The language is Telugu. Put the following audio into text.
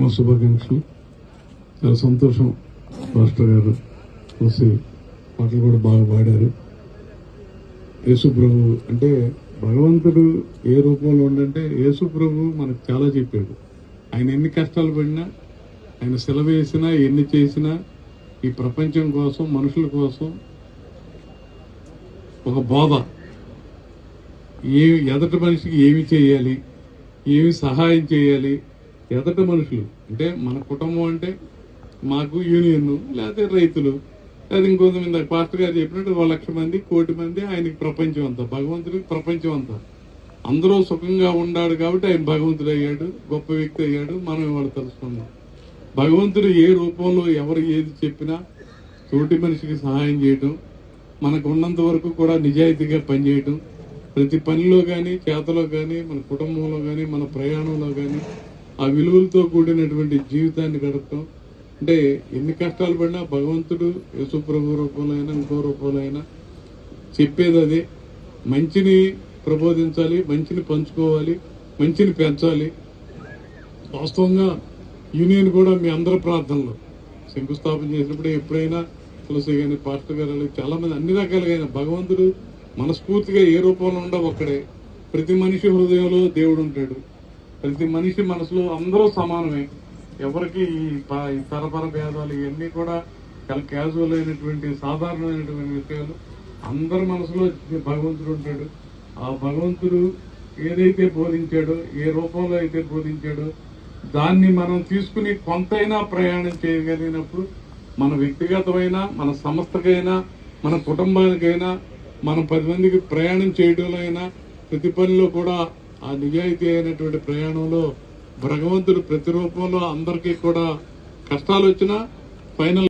మా శుభాకాంక్షలు. చాలా సంతోషం మాస్టర్ గారు వస్తే పాటలు కూడా బాగా పాడారు. యేసుప్రభు అంటే భగవంతుడు ఏ రూపంలో ఉండంటే యేసు ప్రభు మనకు చాలా చెప్పాడు. ఆయన ఎన్ని కష్టాలు పడినా ఆయన సెలవు వేసినా ఎన్ని చేసినా ఈ ప్రపంచం కోసం మనుషుల కోసం ఒక బోధ. ఏ ఎదటి మనిషికి ఏమి చేయాలి ఏమి సహాయం చేయాలి ఎదట మనుషులు. అంటే మన కుటుంబం అంటే మాకు యూనియన్ లేకపోతే రైతులు. అది ఇంకొంతమంది పాస్టర్ గారు చెప్పినట్టు ఒక లక్ష మంది కోటి మంది ఆయనకి ప్రపంచం అంతా భగవంతుడికి ప్రపంచం అంతా. అందరూ సుఖంగా ఉన్నాడు కాబట్టి ఆయన భగవంతుడు అయ్యాడు గొప్ప వ్యక్తి అయ్యాడు మనం ఇవాళ తెలుసుకున్నాం భగవంతుడు ఏ రూపంలో ఎవరు ఏది చెప్పినా తోటి మనిషికి సహాయం చేయటం మనకు ఉన్నంత వరకు కూడా నిజాయితీగా పనిచేయటం. ప్రతి పనిలో కానీ చేతలో కానీ మన కుటుంబంలో కానీ మన ప్రయాణంలో కానీ ఆ విలువలతో కూడినటువంటి జీవితాన్ని గడపటం. అంటే ఎన్ని కష్టాలు పడినా భగవంతుడు యేసుప్రభు రూపంలో అయినా ఇంకో రూపంలో అయినా చెప్పేది అదే. మంచిని ప్రబోధించాలి మంచిని పంచుకోవాలి మంచిని పెంచాలి. వాస్తవంగా యూనియన్ కూడా మీ అందరి ప్రార్థనలో శంకుస్థాపన చేసినప్పుడు ఎప్పుడైనా తులసి కానీ పాస్టర్ గారు చాలా మంది అన్ని రకాలుగా భగవంతుడు మనస్ఫూర్తిగా ఏ రూపంలో ఉండవు ఒక్కడే. ప్రతి మనిషి హృదయంలో దేవుడు ఉంటాడు. ప్రతి మనిషి మనసులో అందరూ సమానమే. ఎవరికి ఈ ప- ఈ తరపర భేదాలు ఇవన్నీ కూడా చాలా క్యాజువల్ అయినటువంటి సాధారణమైనటువంటి విషయాలు. అందరి మనసులో భగవంతుడు ఉంటాడు. ఆ భగవంతుడు ఏదైతే బోధించాడో ఏ రూపంలో అయితే బోధించాడో దాన్ని మనం తీసుకుని కొంతైనా ప్రయాణం చేయగలిగినప్పుడు మన వ్యక్తిగతమైన మన సంస్థకైనా మన కుటుంబానికైనా మనం పది మందికి ప్రయాణం చేయడంలో అయినా ప్రతి పనిలో కూడా ఆ నిజాయితీ అయినటువంటి ప్రయాణంలో భగవంతుడు ప్రతి రూపంలో అందరికీ కూడా కష్టాలు వచ్చినా ఫైనల్